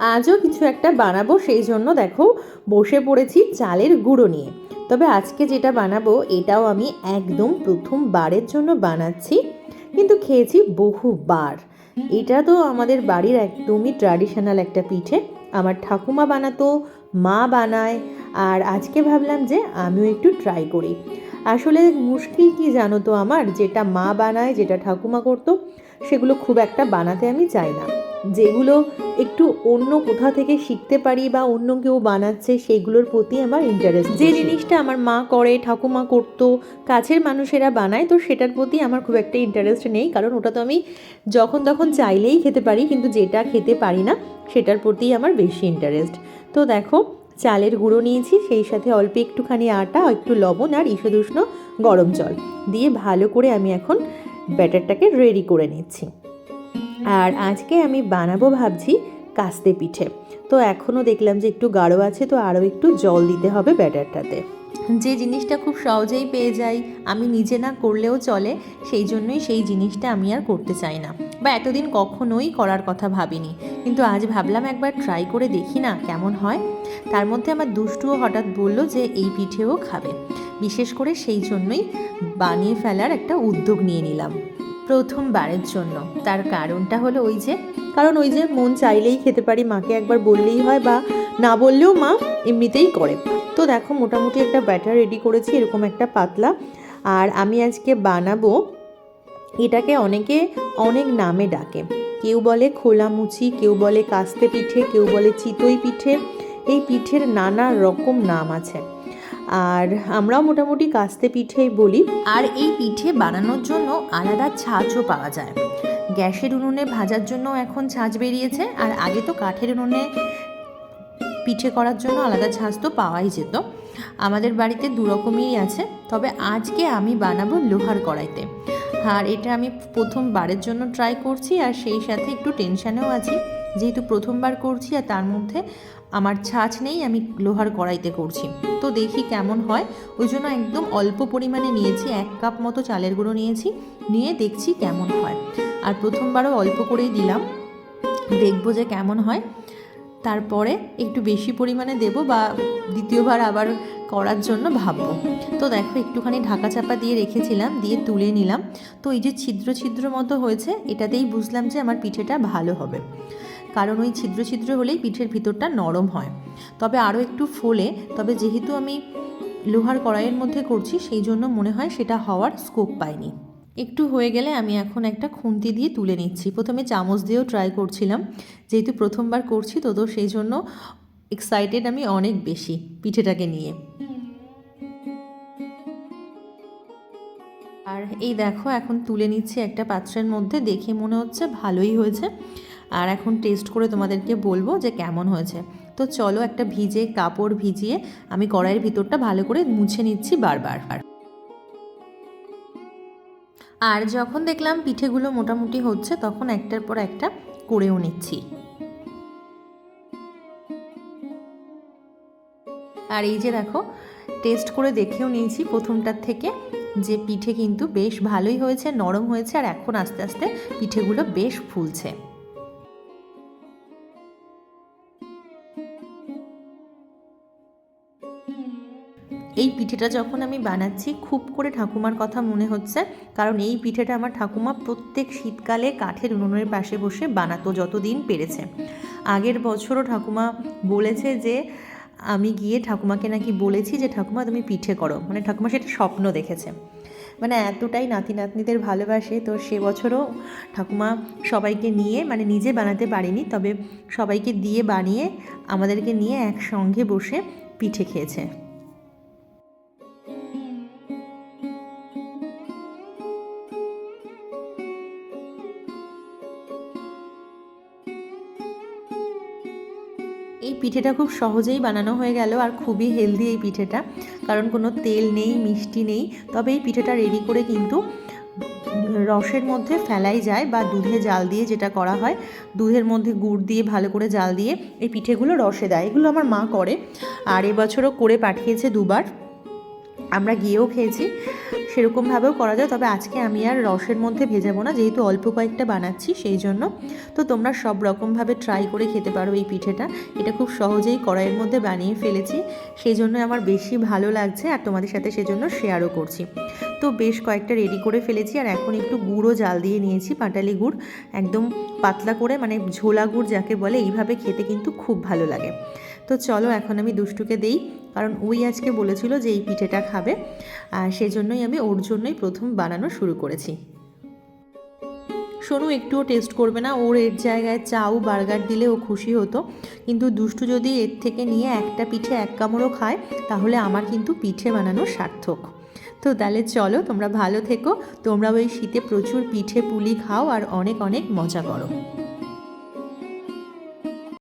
আজও কিছু একটা বানাবো, সেই জন্য দেখো বসে পড়েছি চালের গুঁড়ো নিয়ে। তবে আজকে যেটা বানাবো, এটাও আমি একদম প্রথমবারের জন্য বানাচ্ছি, কিন্তু খেয়েছি বহুবার। এটা তো আমাদের বাড়ির একদমই ট্র্যাডিশনাল একটা পিঠে। আমার ঠাকুমা বানাতো, মা বানায়, আর আজকে ভাবলাম যে আমিও একটু ট্রাই করি। আসলে মুশকিল কি জানো তো আমার? যেটা মা বানায়, যেটা ঠাকুমা করতো, সেগুলো খুব একটা বানাতে আমি চাই না। যেগুলো একটু অন্য কোথা থেকে শিখতে পারি বা অন্য কেউ বানাচ্ছে সেগুলোর প্রতি আমার ইন্টারেস্ট যে জিনিসটা আমার মা করে ঠাকুমা করতো কাছের মানুষেরা বানায় তো সেটার প্রতি আমার খুব একটা ইন্টারেস্ট নেই। কারণ ওটা তো আমি যখন তখন চাইলেই খেতে পারি কিন্তু যেটা খেতে পারি না সেটার প্রতি আমার বেশি ইন্টারেস্ট তো দেখো চালের গুঁড়ো নিয়েছি সেই সাথে অল্প একটুখানি আটা একটু লবণ আর ঈষদুষ্ণ গরম জল। দিয়ে ভালো করে আমি এখন ব্যাটারটাকে রেডি করে নিচ্ছি। আর আজকে আমি বানাবো ভাবছি কাস্তে পিঠে। তো এখনও দেখলাম যে একটু গাঢ় আছে, তো আরও একটু জল দিতে হবে ব্যাটারটাতে। যে জিনিসটা খুব সহজেই পেয়ে যাই, আমি নিজে না করলেও চলে, সেই জন্যই সেই জিনিসটা আমি আর করতে চাই না। বা এতদিন কখনোই করার কথা ভাবিনি। কিন্তু আজ ভাবলাম একবার ট্রাই করে দেখি না কেমন হয়। তার মধ্যে আমার দুষ্টুও হঠাৎ বলল যে এই পিঠেও খাবে। বিশেষ করে সেই জন্যই বানিয়ে ফেলার একটা উদ্যোগ নিয়ে নিলাম। প্রথমবারের জন্য। তার কারণটা হলো ওই যে কারণ ওই যে মন চাইলেই খেতে পারি, মাকে একবার বললেই হয় বা না বললেও মা এমনিতেই করে। তো দেখো, মোটামুটি একটা ব্যাটার রেডি করেছি, এরকম একটা পাতলা। আর আমি আজকে বানাবো, এটাকে অনেকে অনেক নামে ডাকে। কেউ বলে খোলামুচি কেউ বলে কাস্তে পিঠে, কেউ বলে চিতই পিঠে। এই পিঠের নানা রকম নাম আছে। আর আমরাও মোটামুটি কাস্তে পিঠেই বলি। আর এই পিঠে বানানোর জন্য আলাদা ছাঁচও পাওয়া যায়। গ্যাসের উনুনে ভাজার জন্য এখন ছাঁচ বেরিয়েছে আর আগে তো কাঠের উনুনে পিঠে করার জন্য আলাদা ছাঁচ তো পাওয়াই যেত। আমাদের বাড়িতে দু রকমই আছে, তবে আজকে আমি বানাবো লোহার কড়াইতে। আর এটা আমি প্রথমবারের জন্য ট্রাই করছি আর সেই সাথে একটু টেনশানেও আছি। যেহেতু প্রথমবার করছি আর তার মধ্যে আমার ছাঁচ নেই, আমি লোহার কড়াইতে করছি। তো দেখি কেমন হয়। ওই জন্য একদম অল্প পরিমাণে নিয়েছি, এক কাপ মতো চালের গুঁড়ো নিয়েছি, নিয়ে দেখছি কেমন হয়। আর প্রথমবারও অল্প করেই দিলাম। দেখব যে কেমন হয়। তারপরে একটু বেশি পরিমাণে দেব বা দ্বিতীয়বার আবার করার জন্য ভাববো। তো দেখো, একটুখানি ঢাকা চাপা দিয়ে রেখেছিলাম, দিয়ে তুলে নিলাম। তো এই যে ছিদ্র ছিদ্র মতো হয়েছে, এটাতেই বুঝলাম যে আমার পিঠেটা ভালো হবে। কারণ ওই ছিদ্র ছিদ্র হলেই পিঠের ভিতরটা নরম হয়। তবে আরও একটু ফোলে, তবে যেহেতু আমি লোহার কড়াইয়ের মধ্যে করছি, সেই জন্য মনে হয় সেটা হওয়ার স্কোপ পাইনি। একটু হয়ে গেলে আমি এখন একটা খুন্তি দিয়ে তুলে নিচ্ছি। প্রথমে চামচ দিয়েও ট্রাই করছিলাম। যেহেতু প্রথমবার করছি, তো তো সেই জন্য এক্সাইটেড আমি অনেক বেশি পিঠেটাকে নিয়ে। আর এই দেখো, এখন তুলে নিচ্ছি একটা পাত্রের মধ্যে। দেখে মনে হচ্ছে ভালোই হয়েছে। আর এখন টেস্ট করে তোমাদেরকে বলব যে কেমন হয়েছে। তো চলো একটা ভিজে কাপড় ভিজিয়ে আমি কড়াইয়ের ভিতরটা ভালো করে মুছে নিচ্ছি বারবার। আর যখন দেখলাম পিঠেগুলো মোটামুটি হচ্ছে, তখন একটার পর একটা করেও নিচ্ছি। আর এই যে দেখো টেস্ট করে দেখেও নিয়েছি প্রথমটার থেকে যে পিঠে কিন্তু বেশ ভালোই হয়েছে, নরম হয়েছে, আর এখন আস্তে আস্তে পিঠেগুলো বেশ ফুলছে। এই পিঠেটা যখন আমি বানাচ্ছি, খুব করে ঠাকুমার কথা মনে হচ্ছে। কারণ এই পিঠেটা আমার ঠাকুমা প্রত্যেক শীতকালে কাঠের উনুনের পাশে বসে বানাতো যতদিন পেরেছে। আগের বছরও ঠাকুমা বলেছে যে, আমি গিয়ে ঠাকুমাকে নাকি বলেছি যে, ঠাকুমা তুমি পিঠে করো। মানে ঠাকুমা সেটা স্বপ্ন দেখেছে। মানে এতটাই নাতি নাতনিদের ভালোবাসে। তো সে বছরও ঠাকুমা সবাইকে নিয়ে মানে নিজে বানাতে পারিনি, তবে সবাইকে দিয়ে বানিয়ে, আমাদেরকে নিয়ে একসঙ্গে বসে পিঠে খেয়েছে। এই পিঠেটা খুব সহজেই বানানো হয়ে গেল আর খুবই হেলদি এই পিঠেটা। কারণ কোনো তেল নেই, মিষ্টি নেই, তবে এই পিঠেটা রেডি করে কিন্তু রসের মধ্যে ফেলাই যায় বা দুধে জাল দিয়ে যেটা করা হয়, দুধের মধ্যে গুড় দিয়ে ভালো করে জাল দিয়ে এই পিঠেগুলো রসে দেয়। এগুলো আমার মা করে আর এবছরও করে পাঠিয়েছে দুবার। আমরা গিয়েও খেয়েছি, সেরকমভাবেও করা যায়। তবে আজকে আমি আর রসের মধ্যে ভেজাবো না, যেহেতু অল্প কয়েকটা বানাচ্ছি সেই জন্য। তো তোমরা সব রকমভাবে ট্রাই করে খেতে পারো এই পিঠেটা। এটা খুব সহজেই কড়াইয়ের মধ্যে বানিয়ে ফেলেছি। সেই জন্য আমার বেশি ভালো লাগছে আর তোমাদের সাথে সেজন্য শেয়ারও করছি। তো বেশ কয়েকটা রেডি করে ফেলেছি আর এখন একটু গুঁড়ো জাল দিয়ে নিয়েছি, পাটালি গুড়। একদম পাতলা করে মানে ঝোলা গুড় যাকে বলে, এইভাবে খেতে কিন্তু খুব ভালো লাগে। তো চলো এখন আমি দুষ্টুকে দেই। কারণ ওই আজকে বলেছিল যে এই পিঠেটা খাবে, আর সেজন্যই আমি ওর জন্যই প্রথম বানানো শুরু করেছি। সোনু একটুও টেস্ট করবে না, ওর এর জায়গায় চাউ, বার্গার দিলে ও খুশি হতো। কিন্তু দুষ্টু যদি এর থেকে নিয়ে একটা পিঠে এক কামড়ও খায়, তাহলে আমার কিন্তু পিঠে বানানো সার্থক। তো তাহলে চলো, তোমরা ভালো থেকো তোমরা ওই শীতে প্রচুর পিঠে পুলি খাও আর অনেক অনেক মজা করো।